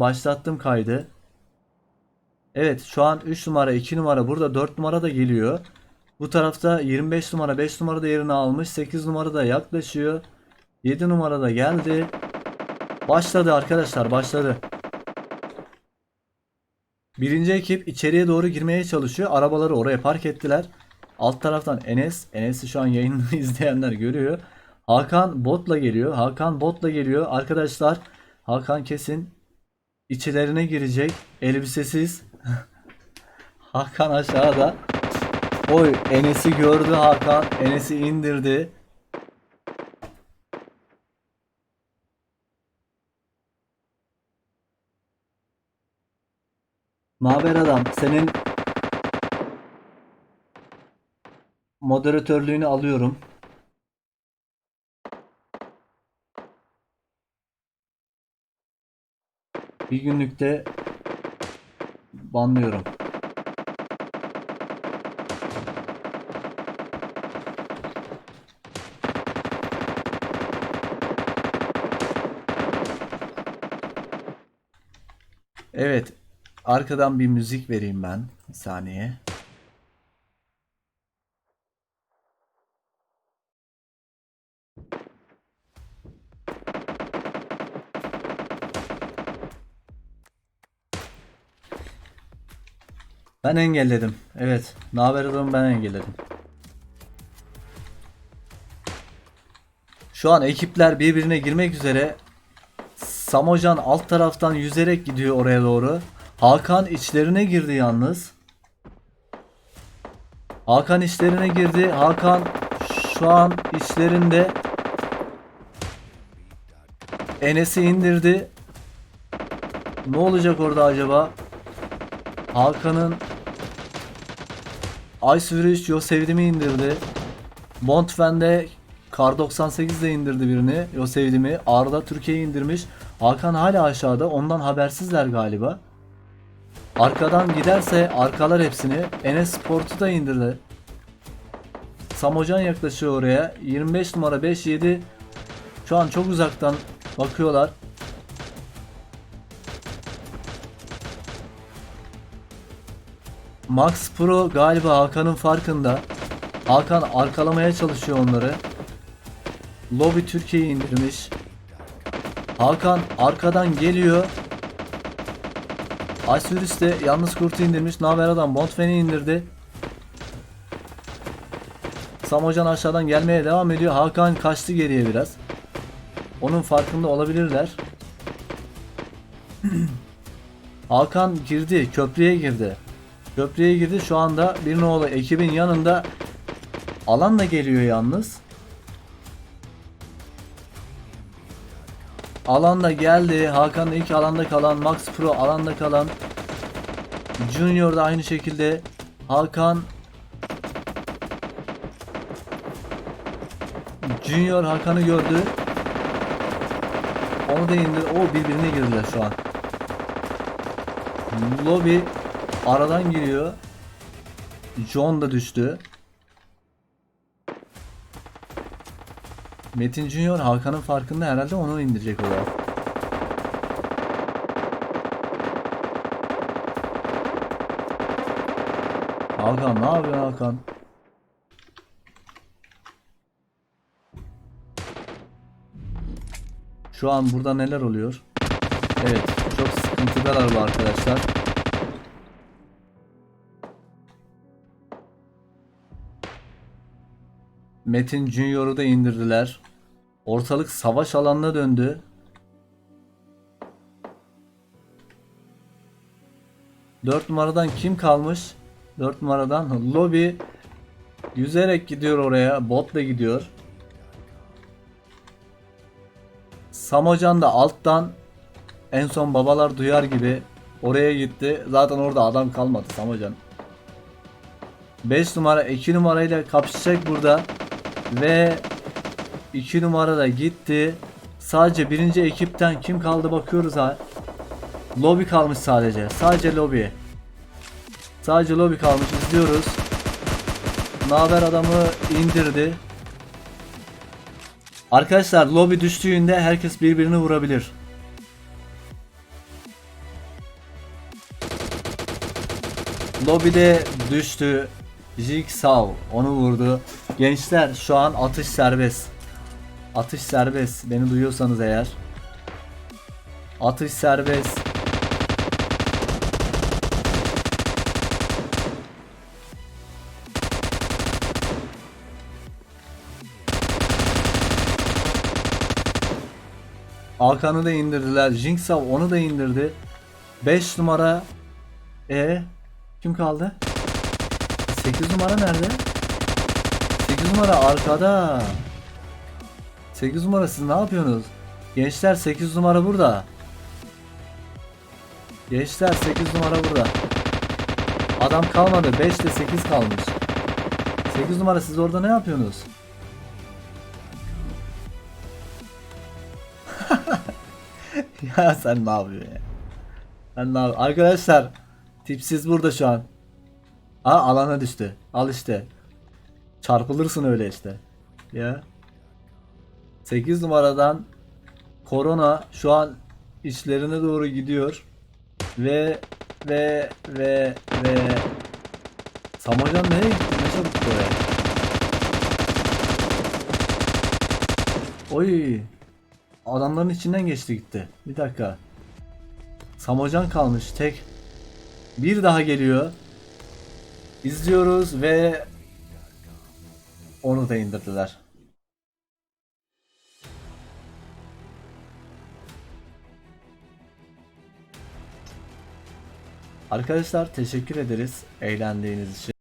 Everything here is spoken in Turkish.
Başlattım kaydı. Evet şu an 3 numara 2 numara burada 4 numara da geliyor. Bu tarafta 25 numara 5 numara da yerini almış. 8 numara da yaklaşıyor. 7 numara da geldi. Başladı arkadaşlar başladı. Birinci ekip içeriye doğru girmeye çalışıyor. Arabaları oraya park ettiler. Alt taraftan Enes. Enes'i şu an yayını izleyenler görüyor. Hakan botla geliyor. Hakan botla geliyor. Arkadaşlar Hakan kesin içlerine girecek. Elbisesiz. Hakan aşağıda. Oy Enes'i gördü Hakan. Enes'i indirdi. Naber adam? Senin moderatörlüğünü alıyorum. Bir günlükte banlıyorum. Evet. Arkadan bir müzik vereyim ben. Bir saniye. Ben engelledim. Evet. Naber adamı ben engelledim. Şu an ekipler birbirine girmek üzere. Samocan alt taraftan yüzerek gidiyor oraya doğru. Hakan içlerine girdi yalnız. Hakan içlerine girdi. Hakan şu an içlerinde. Enes'i indirdi. Ne olacak orada acaba? Hakan'ın Ay Sürüş Yo Sevdim'i indirdi. Montfen'de Kar 98 de indirdi birini. Yo Sevdim'i. Arda Türkiye'yi indirmiş. Hakan hala aşağıda. Ondan habersizler galiba. Arkadan giderse arkalar hepsini. Enes Sport'u da indirdi. Samocan yaklaşıyor oraya. 25 numara 5 7. Şu an çok uzaktan bakıyorlar. Max Pro galiba Hakan'ın farkında. Hakan arkalamaya çalışıyor onları. Lobby Türkiye'yi indirmiş. Hakan arkadan geliyor. Asürüs de yalnız kurtu indirmiş. Naber adam Montfen'i indirdi. Samocan aşağıdan gelmeye devam ediyor. Hakan kaçtı geriye biraz. Onun farkında olabilirler. Hakan girdi. Köprüye girdi. Köprüye girdi. Şu anda bir nolu ekibin yanında alan da geliyor yalnız. Alanda geldi. Hakan ilk alanda kalan. Max Pro alanda kalan. Junior da aynı şekilde. Hakan Junior Hakan'ı gördü. Onu da indir. O birbirine girdiler şu an. Lobby aradan giriyor. John da düştü. Metin Junior Hakan'ın farkında herhalde onu indirecek o da. Hakan ne yapıyor Hakan? Şu an burada neler oluyor? Evet, çok sıkıntılar var arkadaşlar. Metin Junior'u da indirdiler. Ortalık savaş alanına döndü. Dört numaradan kim kalmış? Dört numaradan Lobby yüzerek gidiyor oraya. Botla gidiyor. Samocan da alttan en son babalar duyar gibi oraya gitti. Zaten orada adam kalmadı Samocan. 5 numara 2 numarayla kapışacak burada. Ve 2 numara da gitti. Sadece birinci ekipten kim kaldı bakıyoruz ha. Lobi kalmış sadece. Sadece lobi. Sadece lobi kalmış izliyoruz. Naber adamı indirdi. Arkadaşlar lobi düştüğünde herkes birbirini vurabilir. Lobide düştü. Jigsaw onu vurdu. Gençler şu an atış serbest. Atış serbest. Beni duyuyorsanız eğer. Atış serbest. Hakan'ı da indirdiler. Jigsaw onu da indirdi. 5 numara e kim kaldı? 8 numara nerede? 8 numara arkada. 8 numara siz ne yapıyorsunuz? Gençler 8 numara burada. Gençler 8 numara burada. Adam kalmadı. 5 ile 8 kalmış. 8 numara siz orada ne yapıyorsunuz? ya sen ne yapıyorsun ya? Sen ne yapıyorsun? Arkadaşlar tipsiz burada şu an. Aa alana düştü. Al işte. Çarpılırsın öyle işte. Ya. 8 numaradan Korona şu an içlerine doğru gidiyor. Ve ve ve ve Samacan nereye gitti? Ne çabuk oraya? Oy. Adamların içinden geçti gitti. Bir dakika. Samocan kalmış tek. Bir daha geliyor. İzliyoruz ve onu da indirdiler. Arkadaşlar teşekkür ederiz eğlendiğiniz için.